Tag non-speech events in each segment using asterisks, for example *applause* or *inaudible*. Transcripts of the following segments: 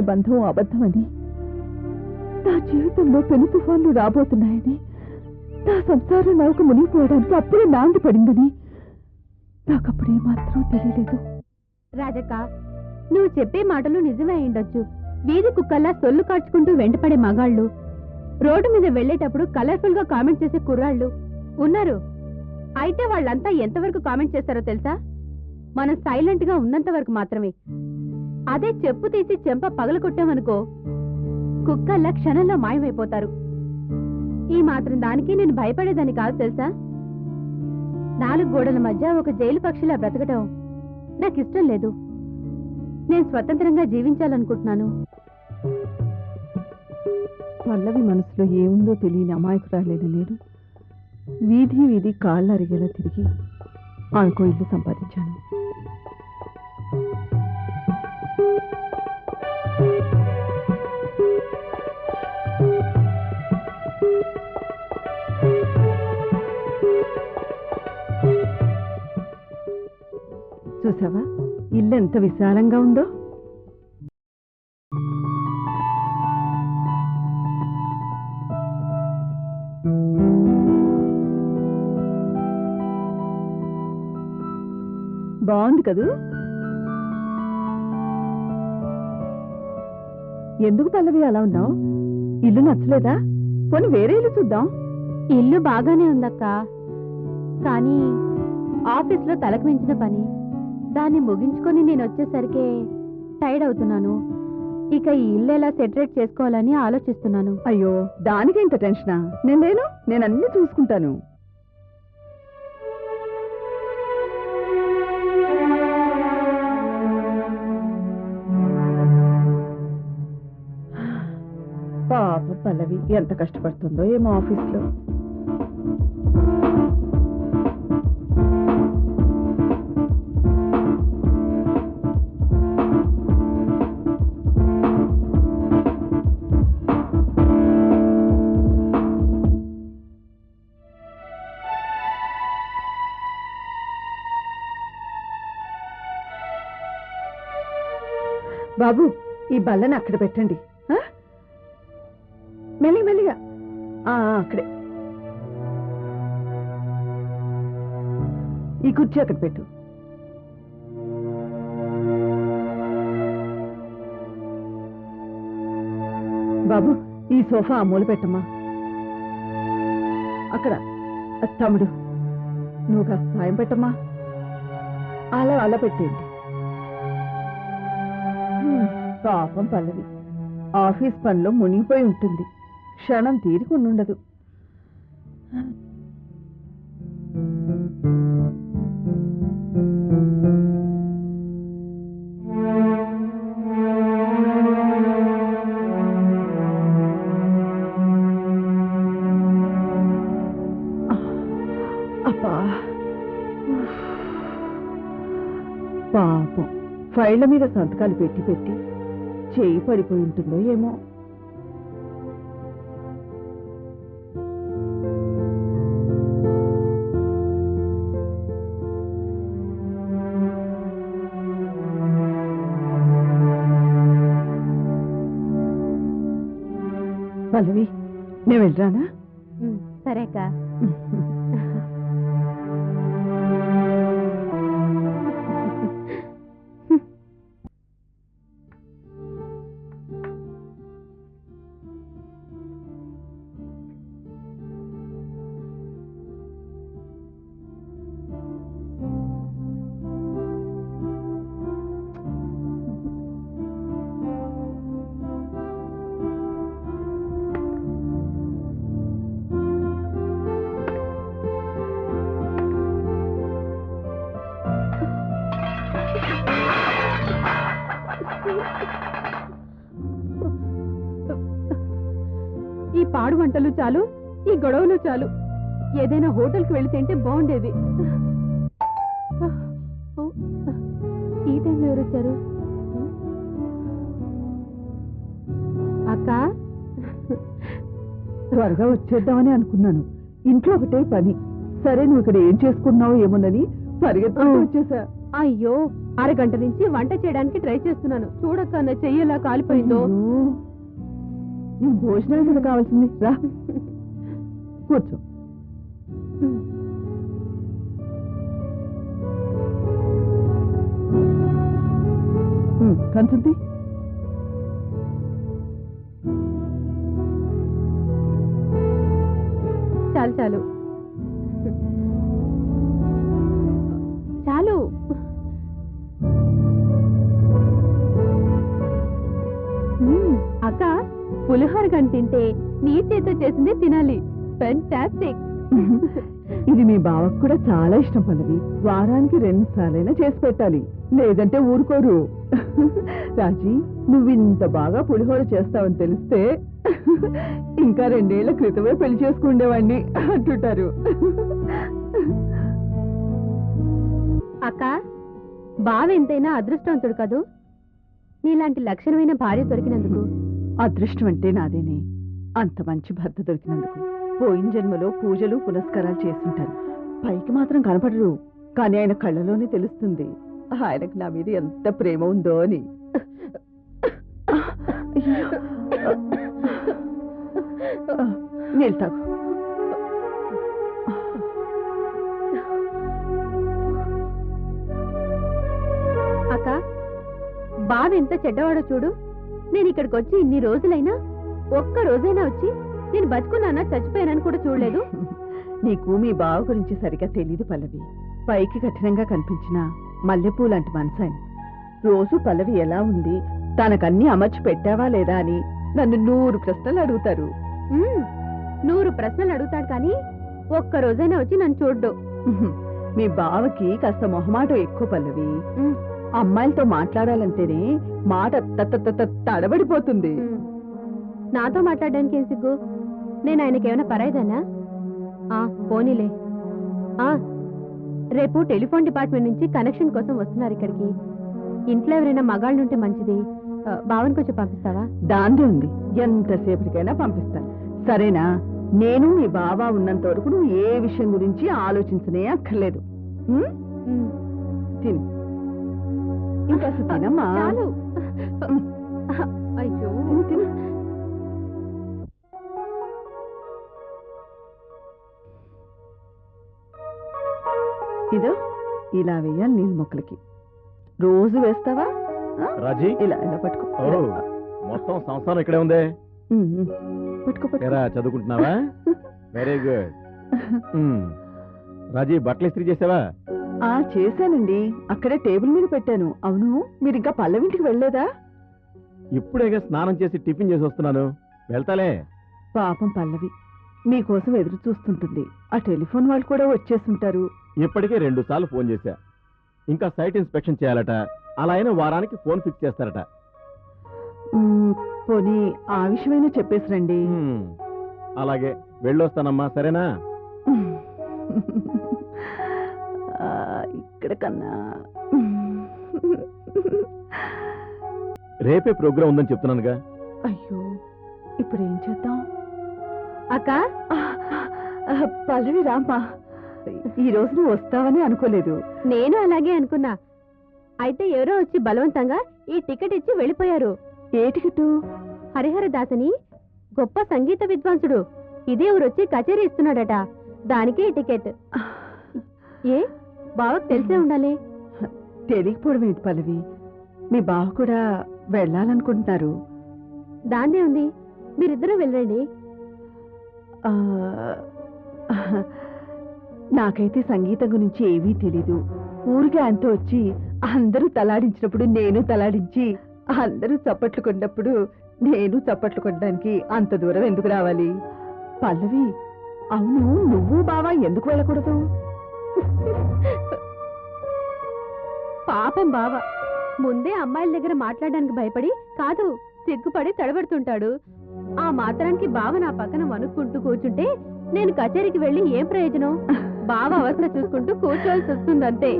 భర్తనే బంధం అబద్ధమని. నా జీవితంలో పెను తుఫాన్లు రాబోతున్నాయని నా సంసారం నాకు మునిగిపోవడానికి అప్పుడే నాంది పడిందని. నాకప్పుడే మాత్రం తెలియలేదు. రాజక్క నువ్వు చెప్పే మాటలు నిజమే అయిండొచ్చు వీధి కుక్కల్లా సొల్లు కార్చుకుంటూ వెంటపడే మగాళ్ళు. రోడ్డు మీద వెళ్ళేటప్పుడు కలర్ఫుల్గా కామెంట్ చేసే కుర్రాళ్ళు ఉన్నారు. అయితే వాళ్ళంతా ఎంతవరకు కామెంట్ చేస్తారో తెలుసా? మనం సైలెంట్గా ఉన్నంత వరకు మాత్రమే. అదే చెప్పు తీసి చెంప పగలగొట్టామనుకో కుక్కల్లా క్షణంలో మాయమైపోతారు. ఈ మాత్రం దానికి నేను భయపడేదాన్ని కాదు తెలుసా? నాలుగు గోడల మధ్య ఒక జైలు పక్షిలా బ్రతకటం నాకు ఇష్టం లేదు. నేను స్వతంత్రంగా జీవించాలనుకుంటున్నాను. పల్లవి మనసులో ఏముందో తెలియని అమాయకురాలేని నేను వీధి వీధి కాళ్ళరిగేలా తిరిగి ఆమెకు ఇల్లు సంపాదించాను. చూసావా? ఇల్లు ఎంత విశాలంగా ఉందో. బాగుంది కదూ? ఎందుకు పల్లవి అలా ఉన్నావు? ఇల్లు నచ్చలేదా? పోనీ వేరే ఇల్లు చూద్దాం. ఇల్లు బాగానే ఉందక్క. కానీ ఆఫీస్లో తలకు మించిన పని. దాన్ని ముగించుకొని నేను వచ్చేసరికి టైర్డ్ అవుతున్నాను. ఇక ఈ ఇల్లు ఎలా సెటరేట్ చేసుకోవాలని ఆలోచిస్తున్నాను. అయ్యో దానికి ఇంత టెన్షనా? నేను లేను నేను అన్ని చూసుకుంటాను. పాప పల్లవి ఎంత కష్టపడుతుందో ఏమో ఆఫీస్లో. బాబు ఈ బల్లని అక్కడ పెట్టండి. ఆ? మెల్లి మెల్లిగా. ఆ, అక్కడే. ఈ కుర్చీ అక్కడ పెట్టు. బాబు ఈ సోఫా ఆ మూల పెట్టమ్మా. అక్కడ తమ్ముడు. నువ్వు కాస్త సాయం పెట్టమ్మా. అలా అలా పెట్టేయండి. పాపం పల్లవి. ఆఫీస్ పనిలో మునిగిపోయి ఉంటుంది. క్షణం తీరికుండుండదు. పాపం. ఫైళ్ళ మీద సంతకాలు పెట్టి పెట్టి చేయి పడిపోయి ఉంటుందో ఏమో. పల్లవి నేను వెళ్ళరానా? ఉమ్, *laughs* ఈ పాడు వంటలు చాలు ఈ గొడవలు చాలు. ఏదైనా హోటల్కి వెళ్ళి తింటే బాగుండేది ఈ టైంలో ఎవరు వచ్చారు? అక్క? త్వరగా వచ్చేద్దామని అనుకున్నాను. ఇంట్లో ఒకటే పని. సరే నువ్వు ఇక్కడ ఏం చేసుకున్నావు ఏమోనని పరిగెత్తుకుంటూ ఆ. వచ్చేసా. అయ్యో అరగంట నుంచి వంట చేయడానికి ట్రై చేస్తున్నాను. చూడక్క నా చెయ్యి ఎలా కాలిపోయిందో. నీకు భోజనాలు కదా కావాల్సింది. రా. కూర్చో. కంచుద్ది చాలు చాలు. చాలు. మ్మ్, అక్క. పులిహోర కానీ తింటే నీ చేత చేసిందే తినాలి. ఫెంటాస్టిక్ *laughs* ఇది మీ బావకు కూడా చాలా ఇష్టం పల్లవి. వారానికి రెండు సార్లైనా చేసి పెట్టాలి. లేదంటే ఊరుకోరు. *laughs* రాజీ నువ్వు ఇంత బాగా పులిహోర చేస్తావని తెలిస్తే *laughs* ఇంకా రెండేళ్ళ క్రితమే పెళ్ళి చేసుకుండేవాడిని అంటుంటారు. అక్క బావ ఎంతైనా అదృష్టవంతుడు కదూ? నీలాంటి లక్షణమైన భార్య దొరికినందుకు అదృష్టం అంటే నాదేనే. అంత మంచి భర్త దొరికినందుకు పోయిన జన్మలో పూజలు పునస్కారాలు చేస్తుంటాను పైకి మాత్రం కనపడరు కానీ ఆయన కళ్ళలోనే తెలుస్తుంది. ఆయనకు నా మీద ఎంత ప్రేమ ఉందో అని. నిల్తాకు అక్క బావ ఎంత చెడ్డవాడో చూడు. నేను ఇక్కడికి వచ్చి ఇన్ని రోజులైనా ఒక్క రోజైనా వచ్చి నేను బతుకున్నానా చచ్చిపోయానని కూడా చూడలేదు. *laughs* నీకు మీ బావ గురించి సరిగా తెలీదు పల్లవి. పైకి కఠినంగా కనిపించిన మల్లెపూ లాంటి మనసు ఆయన రోజు పల్లవి ఎలా ఉంది? తనకన్నీ అమర్చి పెట్టావా లేదా అని నన్ను నూరు ప్రశ్నలు అడుగుతారు. నూరు ప్రశ్నలు అడుగుతాడు కానీ ఒక్క రోజైనా వచ్చి నన్ను చూడ్డు. *laughs* మీ బావకి కాస్త మొహమాటం ఎక్కువ పల్లవి. అమ్మాయిలతో మాట్లాడాలంటేనే మాట తడబడిపోతుంది. నాతో మాట్లాడడానికి ఏం సిగ్గు? నేను ఆయనకి ఏమైనా పరాయిదానా? ఆ పోనీలే. ఆ రేపు టెలిఫోన్ డిపార్ట్మెంట్ నుంచి కనెక్షన్ కోసం వస్తున్నారు ఇక్కడికి. ఇంట్లో ఎవరైనా మగాళ్ళు ఉంటే మంచిది బావని కొంచెం పంపిస్తావా? దాందే ఉంది. ఎంతసేపటికైనా పంపిస్తాను. సరేనా? నేను మీ బావ ఉన్నంత వరకు నువ్వు ఏ విషయం గురించి ఆలోచించనే అక్కర్లేదు. ఉమ్? ఇంకా తినమ్మా చాలు అయ్యో. తిను తిను. ఇదో ఇలా వేయాలి నీళ్ళ మొక్కలకి. రోజు వేస్తావా? రాజీ? ఇలా ఇలా పట్టుకో. ఓ మొత్తం సంవత్సరం ఇక్కడే ఉందే. పట్టుకో చదువుకుంటున్నావా? *laughs* వెరీ గుడ్ రాజీ బట్టలు ఇస్త్రీ చేసావా? ఆ చేశానండి. అక్కడే టేబుల్ మీద పెట్టాను. అవును మీరు ఇంకా పల్లవింటికి వెళ్ళలేదా? ఇప్పుడేగా స్నానం చేసి టిఫిన్ చేసి వస్తున్నాను. వెళ్తాలే. పాపం పల్లవి మీకోసం ఎదురు చూస్తుంటుంది. ఆ టెలిఫోన్ వాళ్ళు కూడా వచ్చేస్తుంటారు. ఇప్పటికే రెండు సార్లు ఫోన్ చేశా. ఇంకా సైట్ ఇన్స్పెక్షన్ చేయాలట. అలా అయినా వారానికి ఫోన్ ఫిక్స్ చేస్తారట. పోనీ ఆ విషయమైనా చెప్పేసి రండి. అలాగే వెళ్ళొస్తానమ్మా సరేనా? *laughs* ఇక్కడ కన్నా. రేపే ప్రోగ్రామ్ ఉందని చెప్తున్నానుగా. అయ్యో ఇప్పుడు ఏం చేద్దాం? అక్క పల్లవి రామ్మా. ఈ రోజు నువ్వు వస్తావని అనుకోలేదు. నేను అలాగే అనుకున్నా. అయితే ఎవరో వచ్చి బలవంతంగా ఈ టికెట్ ఇచ్చి వెళ్ళిపోయారు. ఏ టికెట్? హరిహర దాసని గొప్ప సంగీత విద్వాంసుడు. ఇదే ఊరొచ్చి కచేరీ ఇస్తున్నాడట. దానికే ఈ టికెట్. ఏ? బావకు తెలిసే ఉండాలి. తెలియకపోవడం ఏంటి పల్లవి? మీ బావ కూడా వెళ్ళాలనుకుంటున్నారు. దాందే ఉంది. మీరిద్దరూ వెళ్ళండి. నాకైతే సంగీతం గురించి ఏమీ తెలీదు. ఊరికే ఆయనతో వచ్చి అందరూ తలాడించినప్పుడు నేను తలాడించి అందరూ చప్పట్లు కొన్నప్పుడు నేను చప్పట్లు కొట్టడానికి అంత దూరం ఎందుకు రావాలి? పల్లవి అవును నువ్వు బావా ఎందుకు వెళ్ళకూడదు? పాపం బావ. ముందే అమ్మాయిల దగ్గర మాట్లాడడానికి భయపడి కాదు సిగ్గుపడి తడబడుతుంటాడు. ఆ మాత్రానికి బావ నా పక్కన వణుక్కుంటూ కూర్చుంటే నేను కచేరీకి వెళ్ళి ఏం ప్రయోజనం? బావ అవస్థ చూసుకుంటూ కూర్చోవలసి వస్తుందంతే.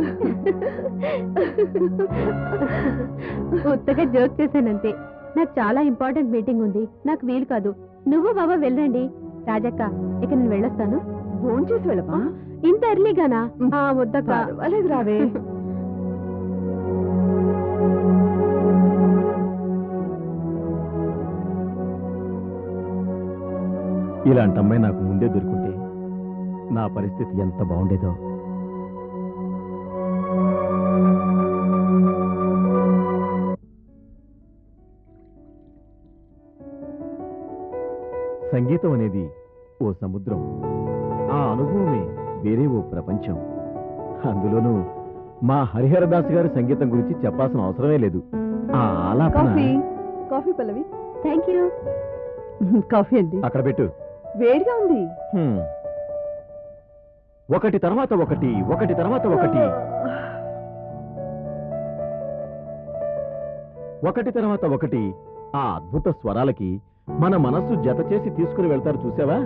ఉత్తగా జోక్ చేశానంతే. నాకు చాలా ఇంపార్టెంట్ మీటింగ్ ఉంది. నాకు వీలు కాదు. నువ్వు బావ వెళ్ళండి. రాజక్క ఇక నేను వెళ్ళొస్తాను. ఫోన్ చేసి వెళ్ళమా ఇంత ఎర్లీగానా? వద్ద పర్వాలేదు రావే. ఇలాంటి అమ్మాయి నాకు ముందే దొరుకుంటే నా పరిస్థితి ఎంత బాగుండేదో. సంగీతం అనేది ఓ సముద్రం. ఆ అనుభవమే వేరే ఓ ప్రపంచం. అందులోనూ మా హరిహరదాస్ గారి సంగీతం గురించి చెప్పాల్సిన అవసరమే లేదు. ఆ ఆలాపన కాఫీ కాఫీ పల్లవి. థ్యాంక్ యూ కాఫీ అండి. అక్కడ పెట్టు. వేడిగా ఉంది. హ్మ్. ఒకటి తర్వాత ఒకటి ఒకటి తర్వాత ఒకటి. ఒకటి తర్వాత ఒకటి. ఆ అద్భుత స్వరాలకి మన మనస్సు జత చేసి తీసుకుని వెళ్తారు చూసావా?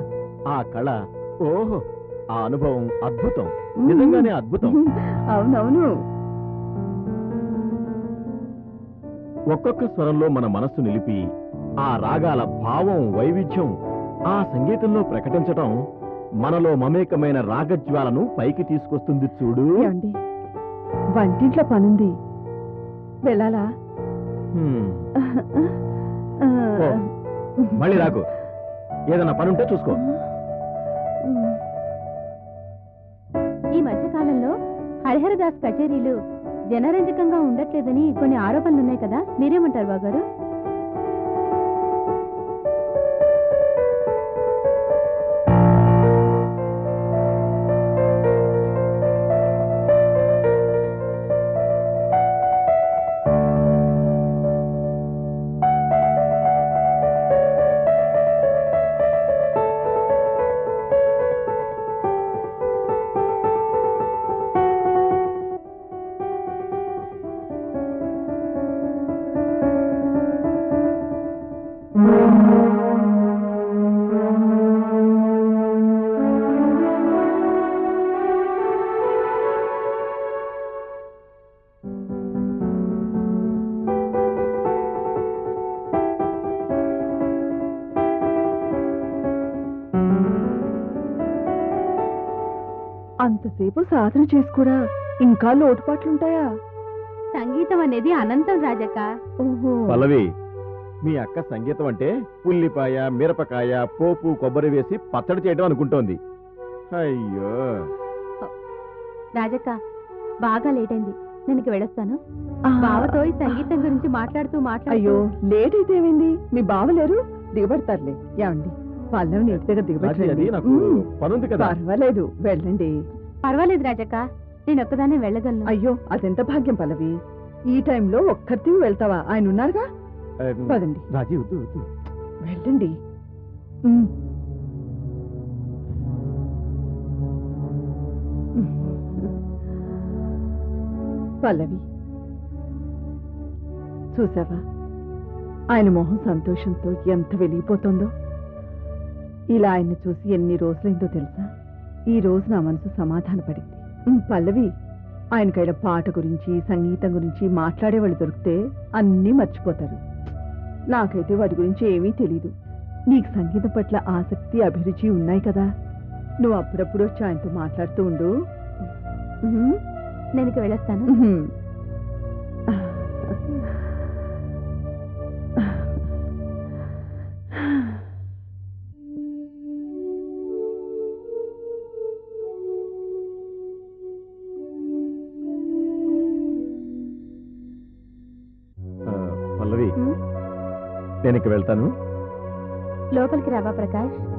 ఆ కళ ఓహో! ఆ అనుభవం అద్భుతం. నిజంగానే అద్భుతం. *laughs* అవునవును. ఒక్కొక్క స్వరంలో మన మనస్సు నిలిపి ఆ రాగాల భావం వైవిధ్యం ఆ సంగీతంలో ప్రకటించటం మనలో మమేకమైన రాగజ్వాలను పైకి తీసుకొస్తుంది చూడు. వంటింట్లో పనుంది. వెళ్ళాలా? *laughs* మళ్ళీ రాకు. ఏదైనా పనుంటే చూసుకో. హరిహరదాస్ కచేరీలు జనరంజకంగా ఉండట్లేదని కొన్ని ఆరోపణలున్నాయి కదా? మీరేమంటారు బాగారు? అంతసేపు సాధన చేసి కూడా ఇంకా లోటుపాట్లుంటాయా? సంగీతం అనేది అనంతం రాజక్క. ఓహో. పల్లవి మీ అక్క సంగీతం అంటే ఉల్లిపాయ మిరపకాయ పోపు కొబ్బరి వేసి పచ్చడి చేయడం అనుకుంటోంది. అయ్యో. రాజక్క బాగా లేట్ అయింది నేను ఇక వెళ్ళొస్తాను. ఆ, బావతో ఈ సంగీతం గురించి మాట్లాడుతూ మాట్లాడుతూ అయ్యో లేట్ అయితే ఏమైంది? మీ బావలేరు దిగబడతారులే. ఏమండి? పల్లవిని నాకు దిగబెట్టండి పనుంది కదా. పర్వాలేదు వెళ్ళండి. పర్వాలేదు రాజక్క నేను ఒక్కదానే వెళ్ళగలను. అయ్యో అదెంత భాగ్యం పల్లవి. ఈ టైంలో ఒక్కరితీ వెళ్తావా? ఆయన ఉన్నారుగా? పదండి. రాజీ వెళ్ళండి. పల్లవి చూసావా? ఆయన మొహం సంతోషంతో ఎంత వెలిగిపోతుందో. ఇలా ఆయన్ని చూసి ఎన్ని రోజులైందో తెలుసా? ఈ రోజు నా మనసు సమాధానపడింది. పల్లవి ఆయనకైన పాట గురించి సంగీతం గురించి మాట్లాడేవాళ్ళు దొరికితే అన్నీ మర్చిపోతారు. నాకైతే వాటి గురించి ఏమీ తెలీదు. నీకు సంగీతం పట్ల ఆసక్తి అభిరుచి ఉన్నాయి కదా? నువ్వు అప్పుడప్పుడు వచ్చి ఆయనతో మాట్లాడుతూ ఉండు. నేను వెళ్ళొస్తాను. నేను ఇక వెళ్తాను. లోపలికి రావా ప్రకాష్?